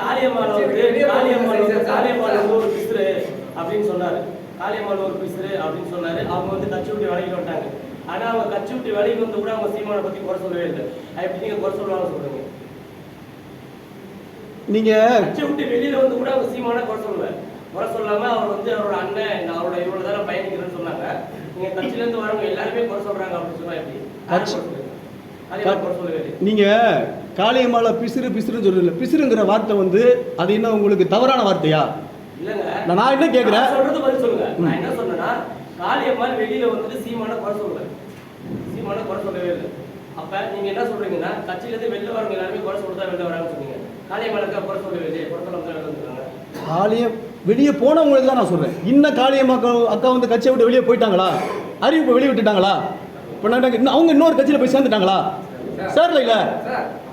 காளியம்மாள் வந்து காளியம்மாள் வந்து காளியம்மாள் ஒரு பிசுறு அப்படின்னு சொன்னாரு. காளியம்மாள் ஒரு பிசுறு அப்படின்னு சொன்னாரு. அவங்க வந்து கட்சி விட்டு விலகிட்டு வந்துட்டாங்க. ஆனா அவங்க கட்சி விட்டு விலகி வந்து கூட அவங்க சீமானை பத்தி குறை சொல்லவே இல்லை. அது எப்படி நீங்க குறை சொல்லுவாங்க சொல்லுங்க. நீங்க கட்சி விட்டு வெளியில வந்து கூட அவங்க சீமான குறை சொல்லல. குறை சொல்லாம அவர் வந்து அவரோட அண்ணன் அவரோட இவ்வளவு தானே பயணிக்கிறேன்னு சொன்னாங்க. நீங்க கட்சியில இருந்து வரவங்க எல்லாருமே குறை சொல்றாங்க அப்படின்னு சொன்னா எப்படி? நீங்க காளியம்மாள பிசிறு பிசிறுன்னு சொல்லல பிசிறுங்கிற வார்த்தை வந்து அது என்ன உங்களுக்கு தவறான வார்த்தையா? இல்லங்க. நான் என்ன கேக்குறேன்? நான் சொல்றது பதில் சொல்லுங்க. நான் என்ன சொன்னேன்னா காளியம்மாள் வெளியில வந்துட்டு சீமான குறை சொல்லுவேன் சீமான குறை சொல்லவே இல்லை. அப்ப நீங்க என்ன சொல்றீங்கன்னா கட்சியில இருந்து வெளில வரவங்க எல்லாருமே குறை வெளில வராங்கன்னு சொன்னீங்க. காளியம்மாளுக்கு குறை சொல்லவே இல்லையே குறை சொல்லாம தான் வெளில வந்துருக்காங்க காளியம் வெளியே போனவங்களுக்கு தான் நான் சொல்றேன். இன்னும் காளியம்மா அக்கா வந்து கட்சியை விட்டு வெளியே போயிட்டாங்களா? அறிவிப்பு வெளியே விட்டுட்டாங்களா இப்போ அவங்க இன்னொரு கட்சியில் போய் சேர்ந்துட்டாங்களா? சேரல இல்ல?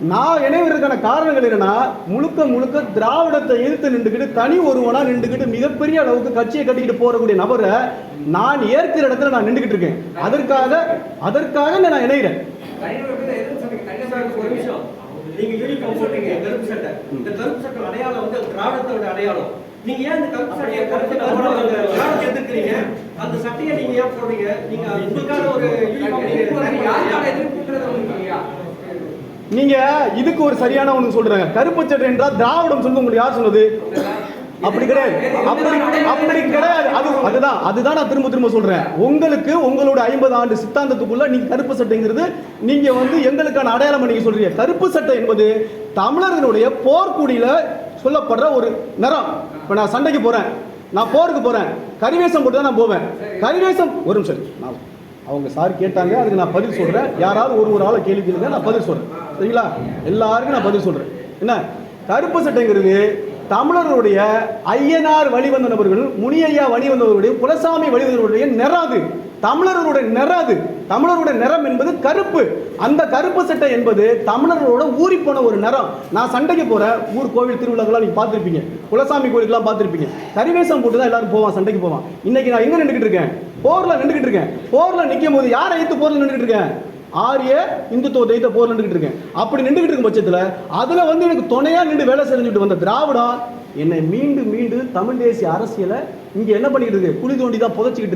நான் இணைவதற்கான காரணங்கள் என்னன்னா முழுக்க முழுக்க திராவிடத்தை எதிர்த்து நின்றுக்கிட்டு தனி ஒருவனா நின்றுக்கிட்டு மிகப்பெரிய அளவுக்கு கட்சியை கட்டிக்கிட்டு போறக்கூடிய நபரை நான் ஏற்கிற இடத்துல நான் நின்றுக்கிட்டு இருக்கேன். அதற்காக அதற்காக நான் இணைகிறேன்? நீங்க யூனிஃபார்ம் கருப்பு சட்டை. இந்த கருப்பு சட்டை. அடையாளம் வந்து திராவிடத்தோட அடையாளம். நீங்க ஏன் இந்த கருப்பு சட்டையை கருப்பு திராவிடத்தை எதிர்க்கிறீங்க. அந்த சட்டையை நீங்க ஏன் போடுறீங்க? நீங்க உங்களுக்கான ஒரு நீங்க இதுக்கு ஒரு சரியான ஒன்று சொல்றாங்க. கருப்பு சட்டை என்றால் திராவிடம் சொல்ல உங்களுக்கு யார் சொன்னது? அப்படி கிடையாது. அப்படி அப்படி கிடையாது. அது அதுதான் அதுதான் நான் திரும்ப திரும்ப சொல்றேன். உங்களுக்கு உங்களோட ஐம்பது ஆண்டு சித்தாந்தத்துக்குள்ள நீங்க கருப்பு சட்டைங்கிறது நீங்க வந்து எங்களுக்கான அடையாளம் நீங்க சொல்றீங்க. கருப்பு சட்டை என்பது தமிழர்களுடைய போர்க்குடியில சொல்லப்படுற ஒரு நிறம். இப்ப நான் சண்டைக்கு போறேன். நான் போருக்கு போறேன். கரிவேசம் போட்டு தான் நான் போவேன். கரிவேசம் ஒரு நிமிஷம் நான் அவங்க சார் கேட்டாங்க அதுக்கு நான் பதில் சொல்றேன். யாராவது ஒரு ஒரு ஆளை கேள்வி கேளுங்க நான் பதில் சொல்றேன். சரிங்களா? எல்லாருக்கும் நான் பதில் சொல்கிறேன் என்ன? கருப்பு சட்டைங்கிறது தமிழர்களுடைய ஐயனார் வழிவந்த நபர்கள் முனியையா வழிவந்தவருடைய குலசாமி வழிவந்தவருடைய நிறாது. தமிழர்களுடைய நிறாது. தமிழருடைய நிறம் என்பது கருப்பு. அந்த கருப்பு சட்டை என்பது தமிழர்களோட ஊறி போன ஒரு நிறம். நான் சண்டைக்கு போற ஊர் கோவில் திருவிழாக்கெல்லாம் நீங்க பார்த்துருப்பீங்க. குலசாமி கோயிலுக்குலாம் பார்த்துருப்பீங்க. கரிவேசம் போட்டு தான் எல்லாரும் போவான் சண்டைக்கு போவான். இன்னைக்கு நான் எங்க நின்றுக்கிட்டு இருக்கேன்? போர்ல நின்றுக்கிட்டு இருக்கேன். போர்ல நிற்கும் போது யாரை எடுத்து போர்ல நின்றுக்கிட்டு இருக்கேன்? ஆரிய இந்துத்துவ தெய்த போர் நின்றுக்கிட்டு இருக்கேன். அப்படி நின்றுக்கிட்டு இருக்கும் பட்சத்துல அதுல வந்து எனக்கு துணையா நின்று வேலை செஞ்சுட்டு வந்த திராவிடம் என்னை மீண்டும் மீண்டும் தமிழ் தேசிய அரசியலை இங்க என்ன பண்ணிக்கிட்டு இருக்கு? குழி தோண்டி தான் புதைச்சிக்கிட்டு இருக்கு.